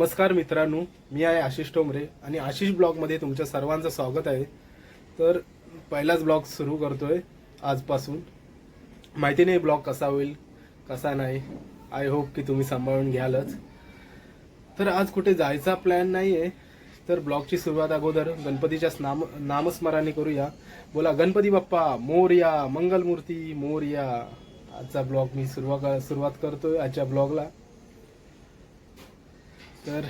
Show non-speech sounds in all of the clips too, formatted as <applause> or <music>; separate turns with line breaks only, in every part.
नमस्कार मित्रांनो मी आहे आशिष टोमरे आणि आशिष ब्लॉगमध्ये तुमच्या सर्वांचं स्वागत आहे. तर पहिलाच ब्लॉग सुरू करतोय आजपासून. माहिती नाही ब्लॉग कसा होईल कसा नाही. आय होप की तुम्ही सांभाळून घ्यालच. तर आज कुठे जायचा प्लॅन नाही आहे तर ब्लॉगची सुरुवात अगोदर गणपतीच्या नाम नामस्मरणाने करूया. बोला गणपती बाप्पा मोरया मंगलमूर्ती मोरया. आजचा ब्लॉग मी सुरुवात सुरुवात करतोय आजच्या ब्लॉगला. तर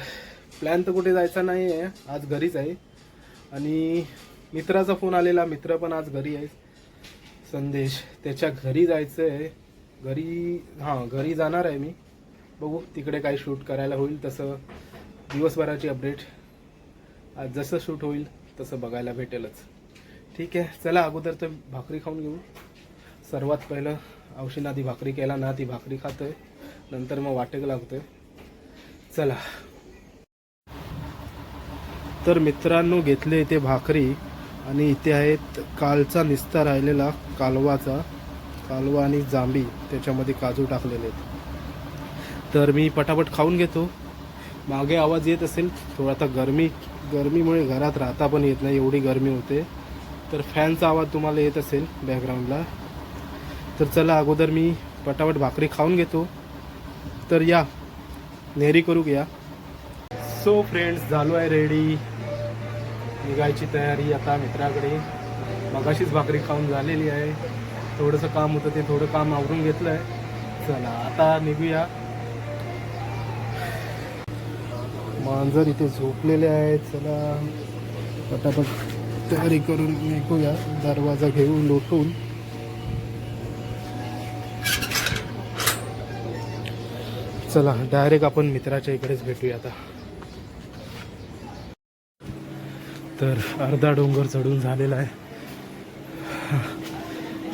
प्लॅन तर कुठे जायचा नाही आहे आज घरीच आहे. आणि मित्राचा फोन आलेला. मित्र पण आज घरी आहे संदेश त्याच्या घरी जायचं आहे घरी हां घरी जाणार आहे मी. बघू तिकडे काय शूट करायला होईल तसं. दिवसभराची अपडेट आज जसं शूट होईल तसं बघायला भेटेलच. ठीक आहे चला अगोदर तर भाकरी खाऊन घेऊ. सर्वात पहिलं औषधी भाकरी केला. ना ती भाकरी खातोय. नंतर मग वाटेक लागतोय. चला. तर मित्रांनो घेतले इथे भाकरी आणि इथे आहेत कालचा निस्ता राहिलेला कालवाचा कालवा आणि जांभी त्याच्यामध्ये काजू टाकलेले आहेत. तर मी पटापट खाऊन घेतो. मागे आवाज येत असेल थोडा आता गरमी गरमीमुळे घरात राहता पण येत नाही एवढी गरमी होते. तर फॅनचा आवाज तुम्हाला येत असेल बॅकग्राऊंडला तर चला अगोदर मी पटापट भाकरी खाऊन घेतो. तर या नेहरी करू घ्या सो फ्रेंड्स झालो आहे रेडी निघायची तयारी आता मित्राकडे. मगाशीच भाकरी खाऊन झालेली आहे. थोडंसं काम होतं ते थोडं काम आवरून घेतलं आहे चला आता निघूया. मांजर इथे झोपलेले आहेत. चला पटापट तयारी करून निघूया. दरवाजा घेऊन लोटून. चला डायरेक्ट आपण मित्राच्या इकडेच भेटूया आता. तर अर्धा डोंगर चढून झालेला आहे.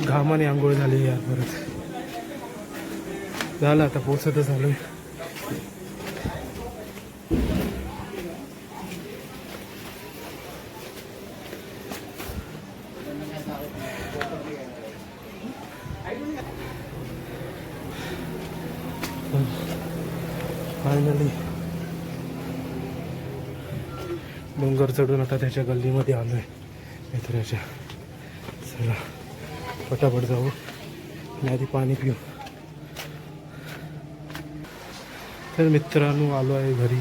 घामाने आंघोळ झाली यार परत. झालं आता पोचतच झालोय डोंगर चढून आता त्याच्या गल्लीमध्ये आलोय. मित्राच्या. चला पटापट जाऊ. आणि आधी पाणी पिऊ. तर मित्रांनो आलो आहे घरी.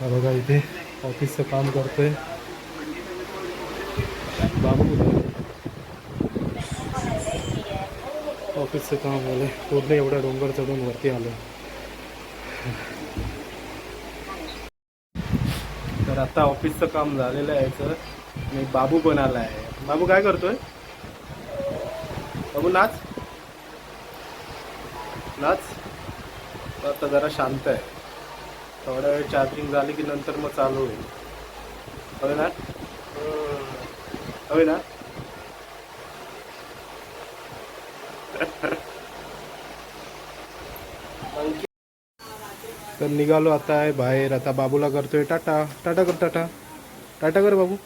बघा इथे ऑफिसचं काम करतोय. बाबू ऑफिसचं काम झालंय. पूर्ण एवढा डोंगर चढून वरती आलो तर आता ऑफिसचं काम झालेलं आहे सर. आणि बाबू पण आला आहे. बाबू काय करतोय? बाबू नाच. नाच. आता जरा शांत आहे. थोड्या वेळ चार्जिंग झाली की नंतर मग चालू होईल. हवे ना? हवे ना? <laughs> तर निघालो आता आहे बाहेर. आता बाबूला करतोय टाटा. टाटा कर टाटा. टाटा कर बाबू.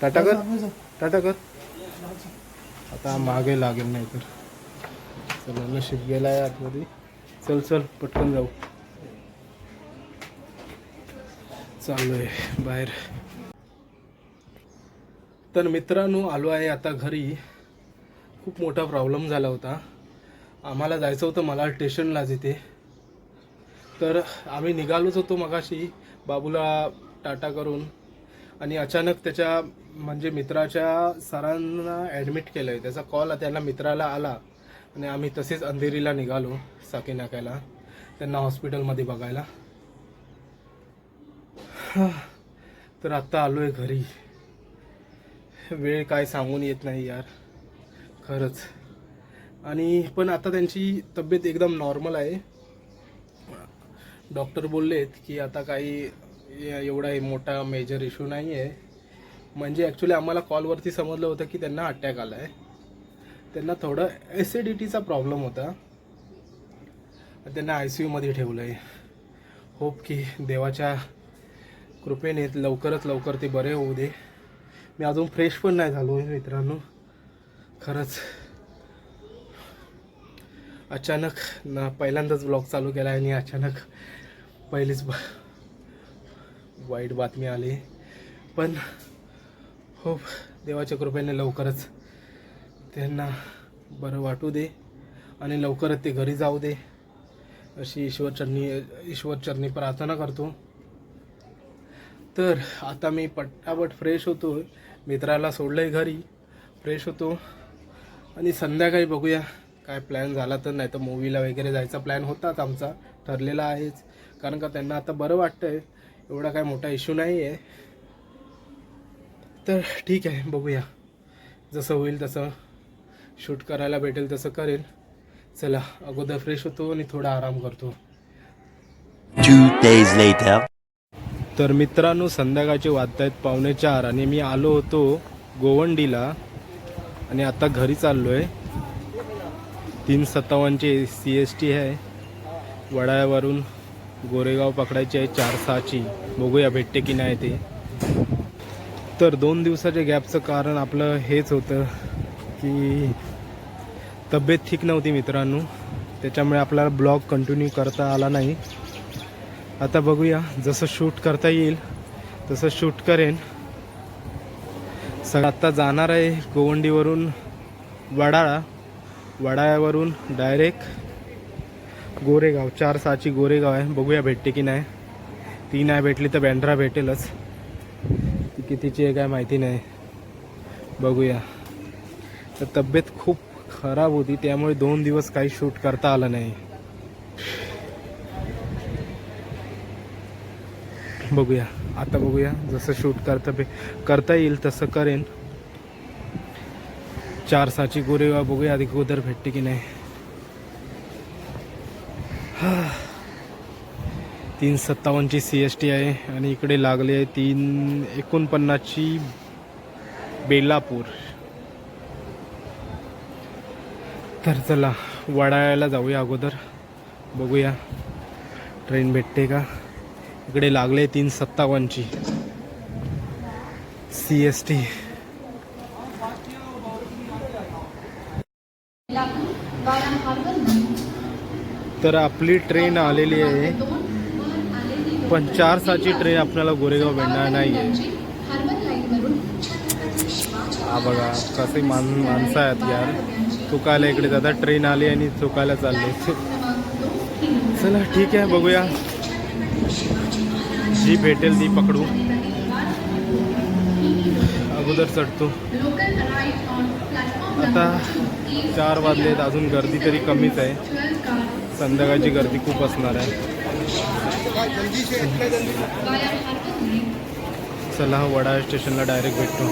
टाटा कर. टाटा कर. आता मागे लागेल नाही तर. चला नशीब गेलाय आतमध्ये. चल चल पटकन जाऊ. चाललोय बाहेर. तर मित्रांनो आलो आहे आता घरी. खूप मोठा प्रॉब्लेम झाला होता. आम्हाला जायचं होतं मला स्टेशनलाच इथे. तर आम्ही निघालोच होतो मगाशी बाबूला टाटा करून. आणि अचानक त्याच्या म्हणजे मित्राच्या सरांना ॲडमिट केलं आहे त्याचा कॉल त्यांना मित्राला आला. आणि आम्ही तसेच अंधेरीला निघालो साकी नाक्याला. त्यांना हॉस्पिटलमध्ये बघायला. तर आत्ता आलो आहे घरी. वेळ काय सांगून येत नाही यार. खरंच. आणि पण आता त्यांची तब्येत एकदम नॉर्मल आहे. डॉक्टर बोललेत की आता काही एवढा मोठा मेजर इश्यू नाही आहे म्हणजे ॲक्च्युली आम्हाला कॉलवरती समजलं होतं की त्यांना अटॅक आला आहे त्यांना थोडं ॲसिडिटीचा प्रॉब्लेम होता. त्यांना आय सी यूमध्ये ठेवलं आहे होप की देवाच्या कृपेने लवकरच लवकर ते बरे होऊ दे. मी अजून फ्रेश पण नाही झालो आहे मित्रांनो. खरंच. अचानक ना पहिल्यांदाच ब्लॉग चालू केला आणि अचानक पहिलीच ब- वाईट बातमी आली. पण हो देवाच्या कृपेने लवकरच त्यांना बरं वाटू दे आणि लवकरच ते घरी जाऊ दे अशी ईश्वरचरणी ईश्वरचरणी प्रार्थना करतो. तर आता मी पटापट फ्रेश होतो. मित्राला सोडलं आहे घरी. फ्रेश होतो. आणि संध्याकाळी बघूया काय प्लॅन झाला तर. नाही तर मूवीला वगैरे जायचा प्लॅन होताच आमचा. ठरलेला आहेच. कारण का त्यांना आता बरं वाटतंय. एवढा काय मोठा इश्यू नाही आहे तर ठीक आहे बघूया. जसं होईल तसं शूट करायला भेटेल तसं करेल. चला अगोदर फ्रेश होतो आणि थोडा आराम करतो. तर मित्रांनो संध्याकाळचे आहेत पावणे चार आणि मी आलो होतो गोवंडीला. आणि आता घरी चाललो आहे तीन सत्तावन्नची सी एस टी आहे. वडाळ्यावरून गोरेगाव पकडायची आहे चार सहाची. बघूया भेटते की नाही ते. तर दोन दिवसाच्या गॅपचं कारण आपलं हेच होतं की तब्येत ठीक नव्हती मित्रांनो. त्याच्यामुळे आपल्याला ब्लॉग कंटिन्यू करता आला नाही. आता बघूया जसं शूट करता येईल तसं शूट करेन. सग आत्ता जाणार आहे गोवंडीवरून वडाळा. वडाळ्यावरून डायरेक्ट गोरेगाव चार सहाची गोरेगाव आहे. बघूया भेटते की नाही. ती नाही भेटली तर बँड्रा भेटेलच. ती कितीची आहे काय माहिती नाही. बघूया. तर तब्येत खूप खराब होती त्यामुळे दोन दिवस काही शूट करता आलं नाही. बघूया. आता बघूया. जसं शूट करता बे करता येईल तसं करेन. चार साची गोरेगाव बघूया आधी गोदर भेटते की नाही. तीन सत्तावन्नची सी एस टी आहे आणि इकडे लागले आहे तीन एकोणपन्नासची बेलापूर. तर चला वडाळ्याला जाऊया अगोदर. बघूया. ट्रेन भेटते का? इकडे लागले तीन सत्तावन्नची सी एस टी तर आपली ट्रेन आलेली आहे. पण चार साची ट्रेन आपल्याला गोरेगाव भेटणार नाही आहे हा बघा कसे मान माणसं आहेत यार. चुकायला इकडे दादा ट्रेन आली आणि चुकायला चालले. चला ठीक आहे बघूया. जी भेटेल ती पकडू. अगोदर चढतो. आता चार वाजलेत अजून गर्दी तरी कमीच आहे. संध्याकाळची गर्दी खूप असणार आहे. चला वडाळ स्टेशनला डायरेक्ट भेटतो.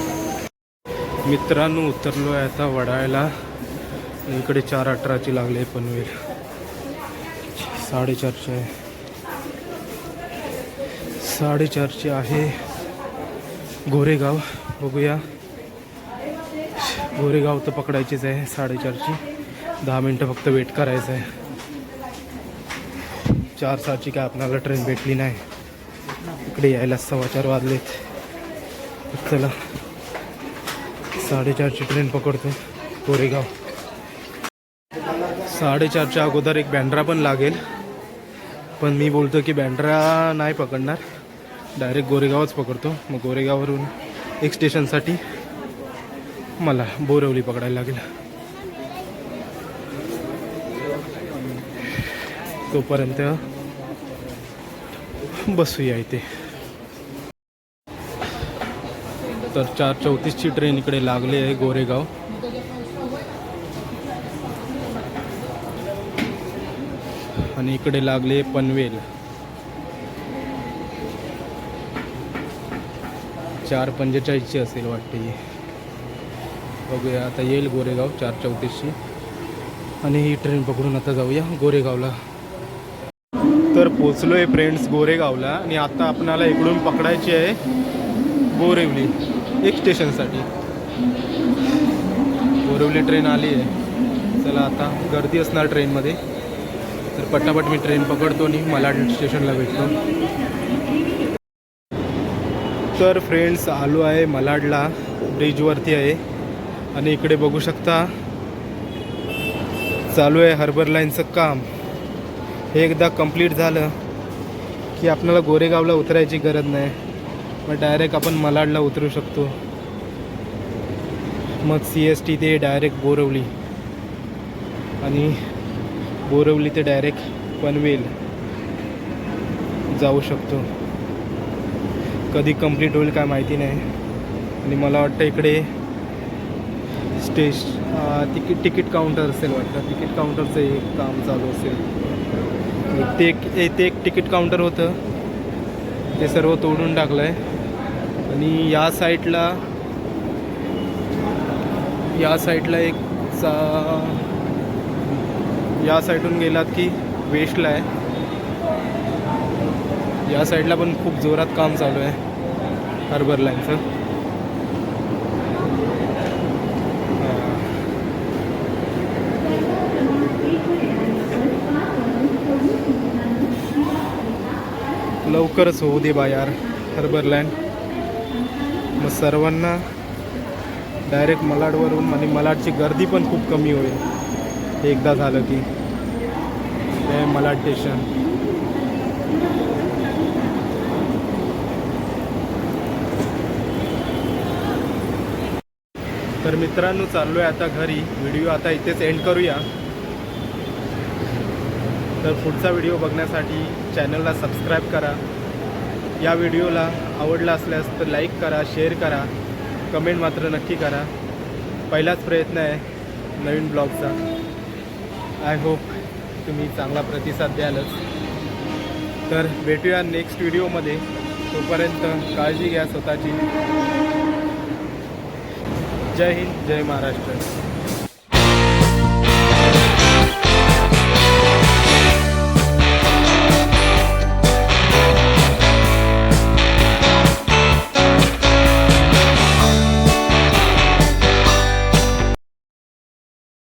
मित्रांनो उतरलो आहे आता वडाळ्याला इकडे चार अठराची लागले पनवेल. साडेचारशे आहे. साडेचारशे आहे. गोरेगाव बघूया. गोरेगाव तर पकडायचीच आहे साडेचारची. दहा मिनटं फक्त वेट करायचं आहे. चार सहाची काय आपणाला ट्रेन भेटली नाही. इकडे यायला सव्वा चार वाजलेत. चला. साडेचारची ट्रेन पकडतो गोरेगाव साडेचारच्या अगोदर एक बँड्रा पण लागेल. पण मी बोलतो की बँड्रा नाही पकडणार. डायरेक्ट गोरेगावच पकडतो. मग गोरेगाववरून एक स्टेशनसाठी मला बोरवली पकडायला लागेल. तोपर्यंत बसूया इथे. तर चार चौतीसची ट्रेन इकडे लागली आहे गोरेगाव. आणि इकडे लागले पनवेल. चार पंचेचाळीसची असेल वाटते बघूया आता येईल गोरेगाव चार चौतीसची. आणि ही ट्रेन पकडून आता जाऊया गोरेगावला. तर पोचलो आहे फ्रेंड्स गोरेगावला आणि आता आपणाला इकडून पकडायची आहे बोरिवली एक स्टेशनसाठी बोरिवली ट्रेन आली आहे. चला आता गर्दी असणार ट्रेनमध्ये तर पटापट मी ट्रेन पकडतो आणि मला स्टेशनला भेटतो. तर फ्रेंड्स आलो आहे मलाडला. ब्रिजवरती आहे. आणि इकडे बघू शकता चालू आहे हार्बर लाईनचं काम. हे एकदा कंप्लीट झालं की आपल्याला गोरेगावला उतरायची गरज नाही. मग डायरेक्ट आपण मलाडला उतरू शकतो. मग सी एस टी ते डायरेक्ट बोरवली. आणि बोरवली ते डायरेक्ट पनवेल जाऊ शकतो. कधी कंप्लीट होईल काय माहिती नाही. आणि मला वाटतं इकडे स्टेश तिकीट तिकीट काउंटर असेल वाटतं. तिकीट काउंटरचं एक काम चालू असेल. ते एक ते एक तिकीट काउंटर होतं. ते सर्व तोडून टाकलं आहे आणि या साईडला या साईडला एक चा या साईडून गेलात की वेस्टला आहे. या साईडला पण खूप जोरात काम चालू आहे. हार्बर लाईनचं. लवकरच होऊ दे बा यार हर्बरलँड. मग सर्वांना डायरेक्ट मलाडवरून आणि मलाडची गर्दी पण खूप कमी होईल. एकदा झालं की. हे मलाड स्टेशन. तर मित्रांनो चाललो आहे आता घरी. व्हिडिओ आता इथेच एंड करूया. तर पुढचा व्हिडिओ बघण्यासाठी चॅनलला सबस्क्राईब करा. या व्हिडिओला आवडला असल्यास तर लाईक करा शेअर करा कमेंट मात्र नक्की करा. पहिलाच प्रयत्न आहे नवीन ब्लॉगचा. आय होप तुम्ही चांगला प्रतिसाद द्यालच. तर भेटूया नेक्स्ट व्हिडिओमध्ये. तोपर्यंत काळजी घ्या स्वतःची. जय हिंद जय महाराष्ट्र.